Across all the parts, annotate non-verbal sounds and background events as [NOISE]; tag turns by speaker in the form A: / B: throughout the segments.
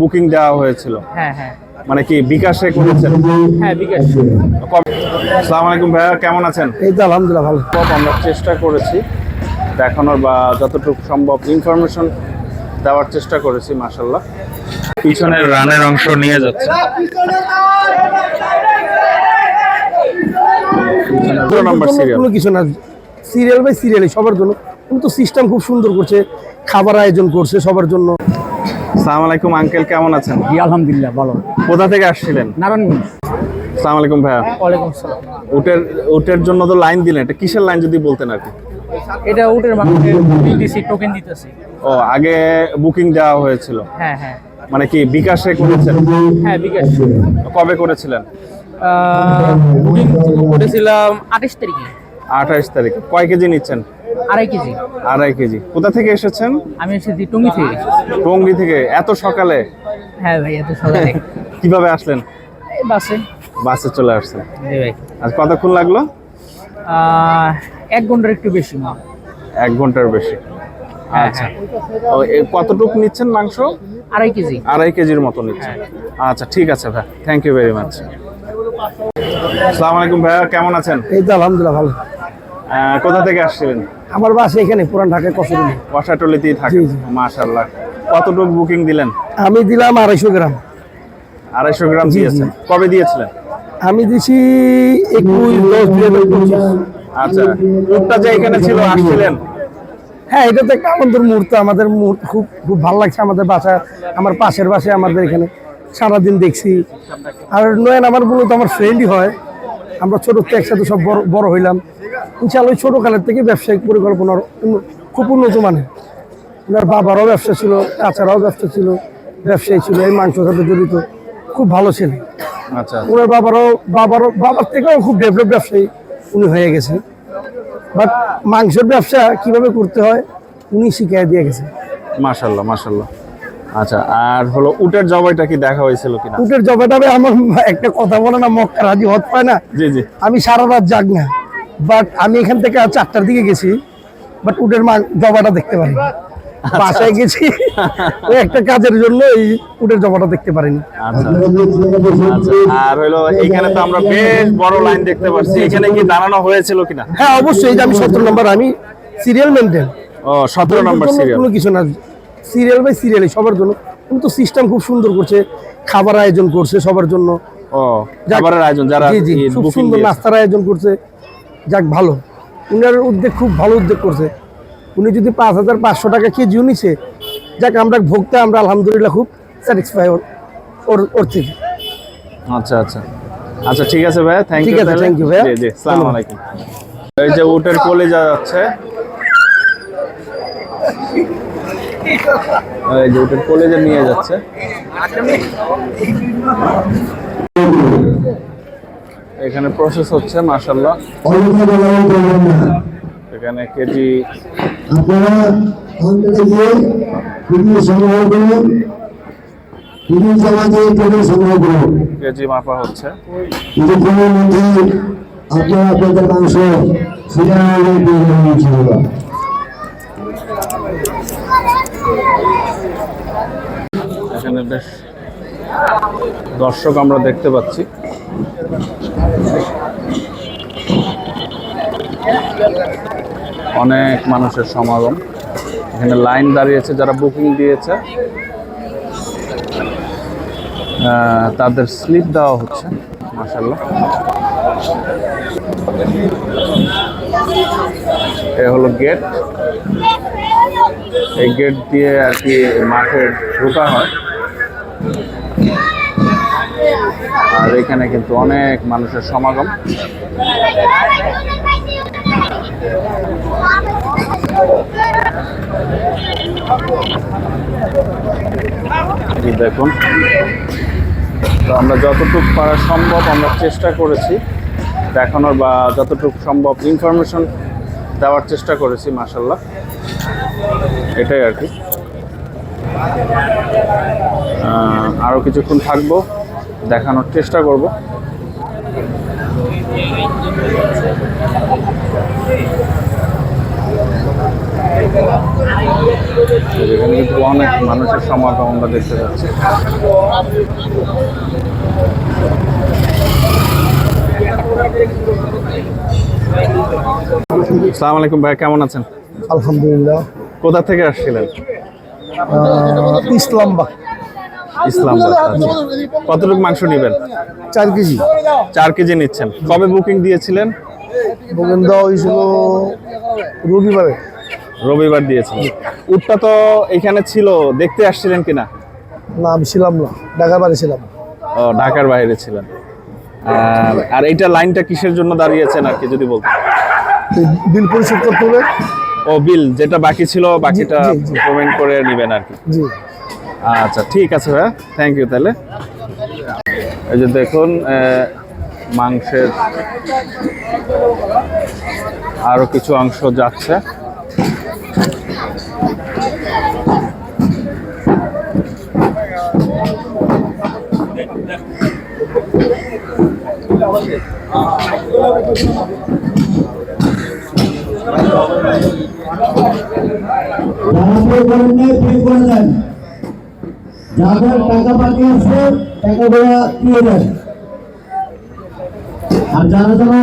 A: Booking দেওয়া হয়েছিল।
B: হ্যাঁ হ্যাঁ।
A: মানে কি বিকাশে করেছেন?
B: হ্যাঁ বিকাশ।
A: আসসালামু আলাইকুম ভাইয়া কেমন আছেন?
C: এই তো আলহামদুলিল্লাহ ভালো।
A: আমরা চেষ্টা করেছি। দেখানোর বা যতটুকু সম্ভব ইনফরমেশন দেওয়ার চেষ্টা করেছি মাসাল্লাহ পিছনের রানের অংশ নিয়ে যাচ্ছে। দুটো নাম্বার সিরিয়াল
C: কিছু না। সিরিয়াল বাই সিরিয়াল সবার জন্য। কিন্তু সিস্টেম খুব সুন্দর করছে খাবার আয়োজন করছে সবার জন্য।
A: সালাম আলাইকুম আঙ্কেল কেমন আছেন?
B: জি আলহামদুলিল্লাহ ভালো।
A: কোথা থেকে আসছিলেন?
B: নারায়ণগঞ্জ।
A: সালাম আলাইকুম ভাইয়া।
B: ওয়ালাইকুম আসসালাম।
A: উটের উটের জন্য তো লাইন দিলেন এটা কিসের লাইন যদি বলতেন আর কি?
B: এটা উটের দিতেছি টোকেন দিতেছি।
A: ও আগে বুকিং দেওয়া হয়েছিল।
B: হ্যাঁ হ্যাঁ।
A: মানে কি বিকাশে করেছেন?
B: হ্যাঁ বিকাশ।
A: কবে করেছিলেন?
B: বুকিং করেছিলাম আঠাশ তারিখে।
A: আঠাইশ তারিখ। কয় কেজি নিচ্ছেন?
B: আড়াই কেজি।
A: আড়াই কেজি। কোথা থেকে এসেছেন?
B: আমি এসেছি টঙ্গি থেকে।
A: টঙ্গি থেকে। এত সকালে?
B: হ্যাঁ ভাই এত সকালে।
A: কীভাবে আসলেন?
B: এই বাসে।
A: বাসে চলে আসছেন।
B: জি ভাই।
A: আর কতক্ষণ লাগল?
B: এক ঘণ্টার একটু বেশি মা।
A: এক ঘণ্টার বেশি।
B: হ্যাঁ,
A: আচ্ছা। ও কতটুকু নিচ্ছেন মাংস?
B: আড়াই কেজি।
A: আড়াই কেজির মতো নিচ্ছেন। আচ্ছা ঠিক আছে ভাই। থ্যাংক ইউ ভেরি মাচ আসসালামু আলাইকুম ভাইয়া কেমন আছেন?
C: এই তো আলহামদুলিল্লাহ ভালো।
A: কোথা থেকে আসছিলেন?
C: আমার বাসা এখানে পুরান ঢাকায় কসরুলি
A: কষাটলিতেই থাকে। মাশাল্লাহ কতটুকু বুকিং দিলেন?
C: আমি দিলাম আড়াইশো গ্রাম।
A: আড়াইশো গ্রাম। দিয়েছেন। কবে দিয়েছিলেন?
C: আমি দিছি একুশ দশ দুই হাজার পঁচিশ।
A: আচ্ছা উটটা যে এখানে ছিল আসছিলেন?
C: হ্যাঁ এটা তো একটা আনন্দের মুহূর্ত। আমাদের মুহূর্ত খুব খুব ভালো লাগছে আমাদের বাসা আমার পাশের বাসে আমাদের এখানে সারাদিন দেখছি। আর নয়ন আমার মূলত আমার ফ্রেন্ডই হয়। আমরা ছোট থেকে একসাথে সব বড় বড় হইলাম। ইনশাআল্লাহ ওই ছোটোকালের থেকে ব্যবসায়িক পরিকল্পনার খুব উন্নত মানের। ওনার বাবারও ব্যবসা ছিল চাচারাও ব্যবসা ছিল ব্যবসায়ী ছিল এই মাংসের সাথে জড়িত। খুব ভালো ছিল।
A: আচ্ছা।
C: ওনার বাবারও বাবারও বাবার থেকেও খুব ডেভেলপ ব্যবসায়ী উনি হয়ে গেছে বাট মাংসের ব্যবসা কীভাবে করতে হয় উনি শিখিয়ে দিয়ে গেছে
A: মাশাল্লাহ মাশাল্লাহ আচ্ছা আর হলো উটের জবাইটা কি দেখা হয়েছিল কিনা?
C: উটের জবাইটা আমার একটা কথা বলে না মক্কা রাজি হত পায় না।
A: জি জি।
C: আমি সারা রাত জাগ না। বাট আমি এখান থেকে চারটার দিকে গেছি বাট উটের মা জবাটা দেখতে পারি বাসায় গেছি [LAUGHS] ওই একটা কাজের জন্য এই উটের জবাটা দেখতে পারিনি।
A: আচ্ছা। আচ্ছা। আর হলো এখানে তো আমরা বেশ বড় লাইন দেখতে পাচ্ছি এখানে কি দাঁড়ানো হয়েছিল কিনা?
C: হ্যাঁ অবশ্যই এই যে আমি সতেরো নম্বর আমি সিরিয়াল মেনটেন
A: ও সতেরো নম্বর সিরিয়াল
C: কোনো কিছু না সিরিয়াল বাই সিরিয়াল সবার জন্য। কিন্তু সিস্টেম খুব সুন্দর করছে খাবার আয়োজন করছে সবার জন্য।
A: ও খাবারের আয়োজন যারা
C: খুব সুন্দর নাস্তার আয়োজন করছে। যাক ভালো। উনার উদ্যোগ খুব ভালো উদ্যোগ করছে। উনি যদি পাঁচ হাজার পাঁচশো টাকা কেজিও নিছে যাক আমরা ভোগতে আমরা আলহামদুলিল্লাহ খুব স্যাটিসফাই ওর ওর- থেকে।
A: আচ্ছা আচ্ছা। আচ্ছা ঠিক আছে ভাইয়া থ্যাংক ইউ
C: ঠিক
A: ইউ
C: আছে, thank you ভাইয়া।
A: জি জি আসসালামু আলাইকুম। এই যে উটের কোলে যা যাচ্ছে। এই যে উটের কোলে যে নিয়ে যাচ্ছে। এখানে প্রসেস হচ্ছে মাশাল্লাহ এখানে কেজি কেজি মাপা হচ্ছে। এখানে বেশ দর্শক আমরা দেখতে পাচ্ছি। অনেক মানুষের সমাগম। এখানে লাইন দাঁড়িয়েছে, যারা বুকিং দিয়েছে তাদের স্লিপ দেওয়া হচ্ছে মাসাল্লাহ এ হলো গেট এই গেট দিয়ে আর কি মাঠে ঢোকা হয়। আর এখানে কিন্তু অনেক মানুষের সমাগম। দেখুন। তো আমরা যতটুকু পারা সম্ভব আমরা চেষ্টা করেছি দেখানোর বা যতটুকু সম্ভব ইনফরমেশন দেওয়ার চেষ্টা করেছি মাসাল্লাহ এটাই আর কি। আরও কিছুক্ষণ থাকব। দেখানোর চেষ্টা করব। এখানে কিন্তু অনেক মানুষের সমাগম আমরা দেখতে পাচ্ছি। সালাম আলাইকুম ভাই কেমন আছেন?
C: আলহামদুলিল্লাহ।
A: কোথা থেকে আসছিলেন?
C: ইসলামবাগ।
A: আচ্ছা। কতটুকু মাংস নেবেন?
C: চার কেজি।
A: চার কেজি নিচ্ছেন। কবে বুকিং দিয়েছিলেন?
C: বুকেন দেওয়া হয়েছিল রবিবারে।
A: রবিবার দিয়েছিলেন উটটা তো এখানে ছিল দেখতে আসছিলেন কিনা?
C: না আমি ছিলাম না। ঢাকার বাড়ি ছিলাম।
A: ও ঢাকার বাইরে ছিলেন। আর এইটা লাইনটা কিসের জন্য দাঁড়িয়েছেন আর কি যদি বলতেন?
C: বিল পরিশোধ করতে হবে।
A: ও বিল যেটা বাকি ছিল বাকিটা। পেমেন্ট করে নেবেন আর কি।
C: জি।
A: আচ্ছা ঠিক আছে ভাইয়া। থ্যাংক ইউ তাহলে। এই যে দেখুন মাংসের আরও কিছু অংশ যাচ্ছে।
D: করে যাদের টাকা বাকি আছে টাকাগুলো দিয়ে দেন। আর যারা যারা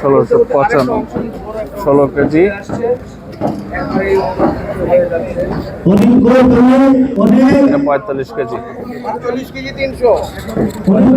A: ষোলোশো পঁচান্ন ষোলো কেজি। পঁয়তাল্লিশ কেজি।
D: অনেক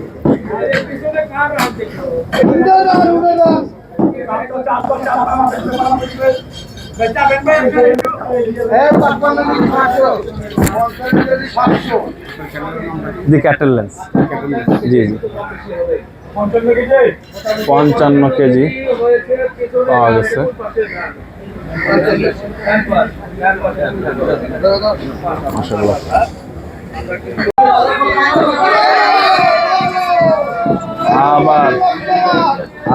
A: দি ক্যাটেল লেন্স জি জি। পঞ্চান্ন কেজি পাওয়া গেছে। মাসাল্লাহ আবার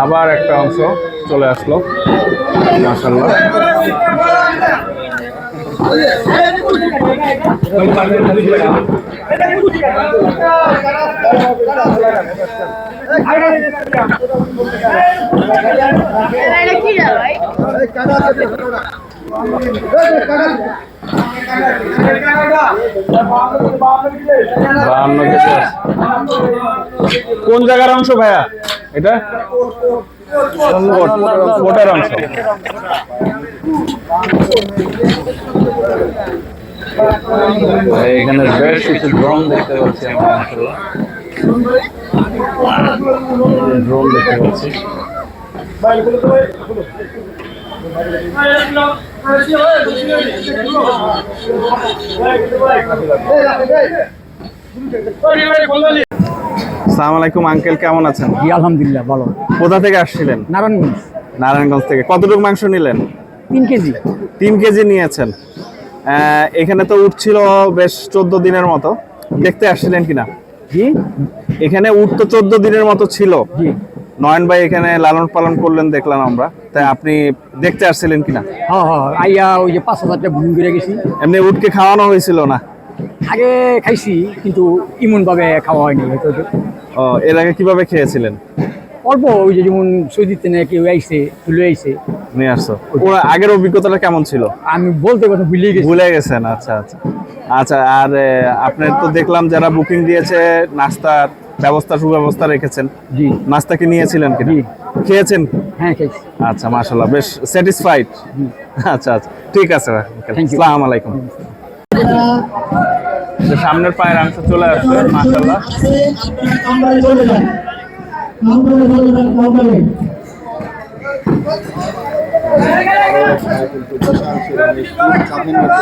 A: আবার একটা অংশ চলে আসলো। মাসাল্লাহ কোন জায়গার অংশ ভাইয়া? এটা? কোট- কোটের অংশ। এখানে বেশ কিছু ড্রোন দেখতে পাচ্ছি ড্রোন দেখতে পাচ্ছি। আসসালামু আলাইকুম আঙ্কেল কেমন আছেন?
B: জি আলহামদুলিল্লাহ ভালো।
A: কোথা থেকে আসছিলেন?
B: নারায়ণগঞ্জ।
A: নারায়ণগঞ্জ থেকে। কতটুকু মাংস নিলেন?
B: তিন কেজি।
A: তিন কেজি নিয়েছেন। আহ, এখানে তো উঠছিল বেশ চোদ্দ দিনের মতো। দেখতে আসছিলেন কিনা?
B: জি।
A: এখানে উঠ তো চোদ্দ দিনের মতো ছিল।
B: জি।
A: নয়ন ভাই এখানে লালন পালন করলেন দেখলাম আমরা। তাই আপনি দেখতে আসছিলেন কিনা?
B: হ্যাঁ হ্যাঁ আইয়া ওই যে পাঁচ হাজারটা করে গেছি।
A: এমনি উটকে খাওয়ানো হয়েছিল না?
B: আগে খাইছি কিন্তু ইমন ভাবে খাওয়া হয়নি
A: ও এর আগে কীভাবে খেয়েছিলেন?
B: অল্প ওই যে যেমন সৌদির তেনে কেউ আইসে তুলে আইসে
A: নিয়ে আসছো। ওরা আগের অভিজ্ঞতাটা কেমন ছিল?
B: আমি বলতে কথা ভুলে গেছি।
A: ভুলে গেছেন আচ্ছা আচ্ছা। আচ্ছা আর আপনার তো দেখলাম যারা বুকিং দিয়েছে নাস্তার ব্যবস্থা সুব্যবস্থা রেখেছেন।
B: জি।
A: নাস্তা কি নিয়েছিলেন কি
B: জি।
A: খেয়েছেন?
B: হ্যাঁ খাইছি
A: আচ্ছা মাশাল্লাহ বেশ স্যাটিসফাইড আচ্ছা আচ্ছা ঠিক আছে. আসসালামু আলাইকুম। সামনের পায়ের অংশ চলে আসছে মাশাল্লাহ
D: কামড়ে চলে যান কামড়ে চলে যান কামড়ে
A: কতটুকু এটা ভাই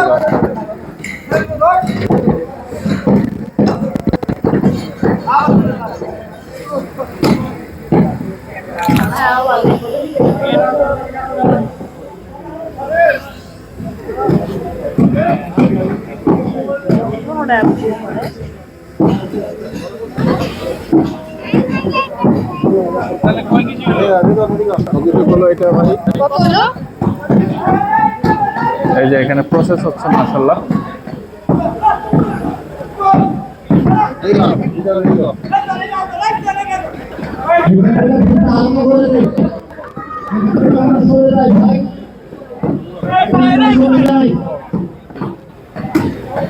A: এই যে এখানে প্রসেস হচ্ছে মাশাল্লাহ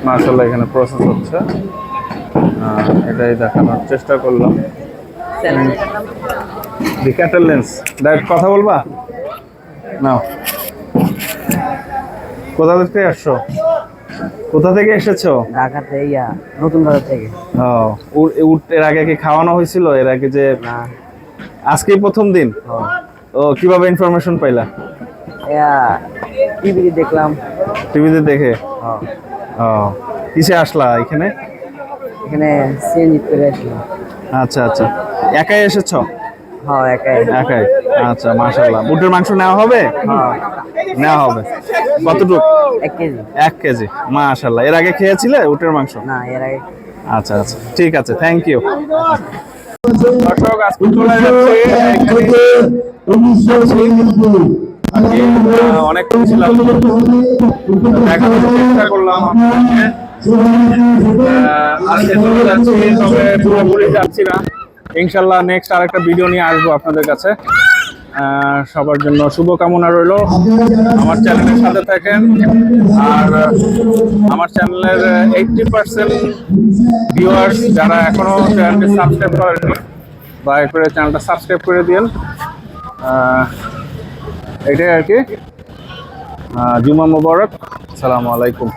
A: মাশাল্লাহ এখানে প্রসেস হচ্ছে। এটাই দেখানোর চেষ্টা করলাম। দি ক্যাটেল লেন্স ডাইরেক্ট কথা বলবা? নাও। কোথা থেকে আসছো? কোথা থেকে এসেছ?
B: ঢাকাতে ইয়া নতুন বাজার থেকে।
A: ও এর আগে কি খাওয়ানো হয়েছিল? এর আগে যে
B: না।
A: আজকেই প্রথম দিন? ও কীভাবে ইনফরমেশন পাইলা?
B: ইয়া টিভি দেখলাম।
A: টিভিতে দেখে। ও কিসে আসলা এখানে?
B: এখানে সিএনজি করে আসলাম।
A: আচ্ছা আচ্ছা। একাই এসেছ?
B: হ্যাঁ একাই।
A: একাই। আচ্ছা মাশাল্লাহ বুটের মাংস নেওয়া হবে?
B: হ্যাঁ
A: নেওয়া হবে। কতটুকু?
B: এক কেজি।
A: এক কেজি। মাশাল্লাহ এর আগে খেয়েছিলে উটের মাংস?
B: না এর আগে
A: আচ্ছা আচ্ছা। ঠিক আছে থ্যাংক ইউ দর্শক আজকে চলে যাচ্ছে অনেক ছিলাম। দেখানোর চেষ্টা করলাম আজকে চলে যাচ্ছি তবে পুরোপুরি যাচ্ছি না। ইনশাল্লাহ নেক্সট আরেকটা ভিডিও নিয়ে আসব আপনাদের কাছে। সবার জন্য শুভকামনা রইল। আমার চ্যানেলের সাথে থাকেন আর আমার চ্যানেলের এইটটি পার্সেন্ট ভিউয়ার্স যারা এখনও চ্যানেলটি সাবস্ক্রাইব করেননি, দয়া করে চ্যানেলটা সাবস্ক্রাইব করে দিন এটাই আর কি। জুমা মোবারক, আসসালামু আলাইকুম।